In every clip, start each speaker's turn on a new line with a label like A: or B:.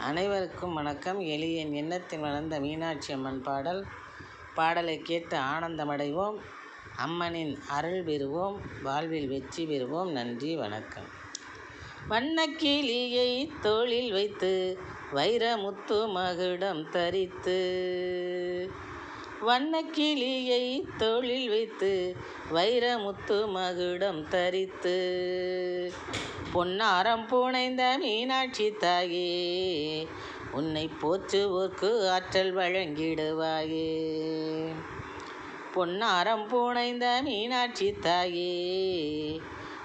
A: அனைவருக்கும் வணக்கம். எளியன் எண்ணத்தில் வளர்ந்த மீனாட்சி அம்மன் பாடல். பாடலை கேட்டு ஆனந்தமடைவோம். அம்மனின் அருள் பெறுவோம். வாழ்வில் வெற்றி பெறுவோம். நன்றி வணக்கம். வண்ணக்கிளியை தோளில் வைத்து வைரமுத்து மகுடம் தரித்து வண்ணக்கிளியை தொழில் வைத்து வைரமுத்து மகுடம் தரித்து. பொன்னாரம் புனைந்த மீனாட்சி தாயே உன்னை போற்றுவோர்க்கு ஆற்றல் வழங்கிடுவாயே. பொன்னாரம் புனைந்த மீனாட்சி தாயே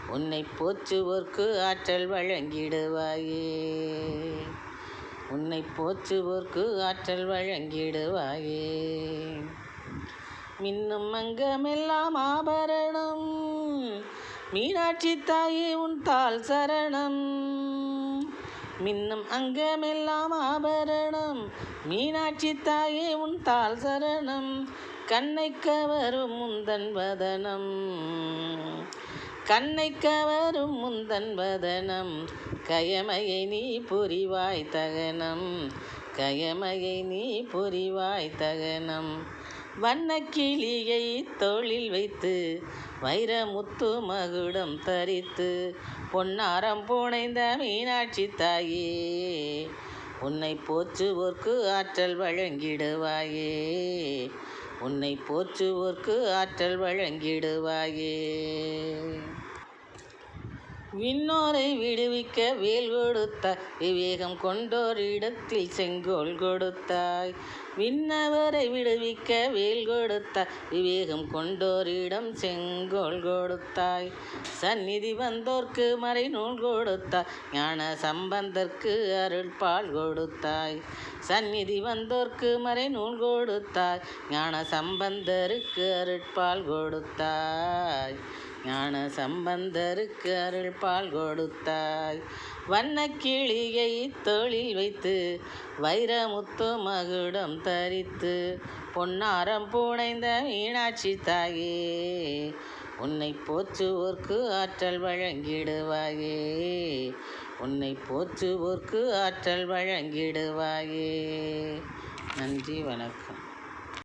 A: உன்னை போற்றுவோர்க்கு ஆற்றல் வழங்கிடுவாயே. உன்னை போற்றுவோர்க்கு ஆற்றல் வழங்கிடுவாயே. மின்னும் அங்கமெல்லாம் ஆபரணம். மீனாட்சி தாயே உன் தாள் சரணம். மின்னும் அங்கமெல்லாம் ஆபரணம். மீனாட்சி தாயே உன் தாள் சரணம். கண்ணை கவரும் முந்தன் வதனம். கண்ணை கவரும் முந்தன் வதனம் கயமையை நீ புரிவாய் தகனம் கயமையை நீ புரிவாய் தகனம். வண்ணக்கிளியை தொழில் வைத்து வைரமுத்து மகுடம் தரித்து பொன்னாரம் புனைந்த மீனாட்சி தாயே உன்னை போற்றுவோர்க்கு ஆற்றல் வழங்கிடுவாயே. உன்னை போற்றுவோர்க்கு ஆற்றல் வழங்கிடுவாயே. விண்ணோரை விடுவிக்க வேல் கொடுத்தாய் விவேகம் கொண்டோர் இடத்தில் செங்கோல் கொடுத்தாய். விண்ணவரை விடுவிக்க வேல் கொடுத்தாய் விவேகம் கொண்டோரிடம் செங்கோல் கொடுத்தாய். சந்நிதி வந்தோர்க்கு மறை நூல் கொடுத்தாய் ஞான சம்பந்தர்க்கு அருள் பால் கொடுத்தாய். சந்நிதி வந்தோர்க்கு மறை நூல் கொடுத்தாய் ஞான சம்பந்தருக்கு அருட்பால் கொடுத்தாய். ஞான சம்பந்தருக்கு அருள் பால் கொடுத்தாய். வண்ணக்கிளியை தொழில் வைத்து வைரமுத்து மகுடம் தரித்து பொன்னாரம் புனைந்த மீனாட்சி தாயே உன்னை போற்றுவோர்க்கு ஆற்றல் வழங்கிடுவாயே உன்னை போற்றுவோர்க்கு ஆற்றல் வழங்கிடுவாயே. நன்றி வணக்கம்.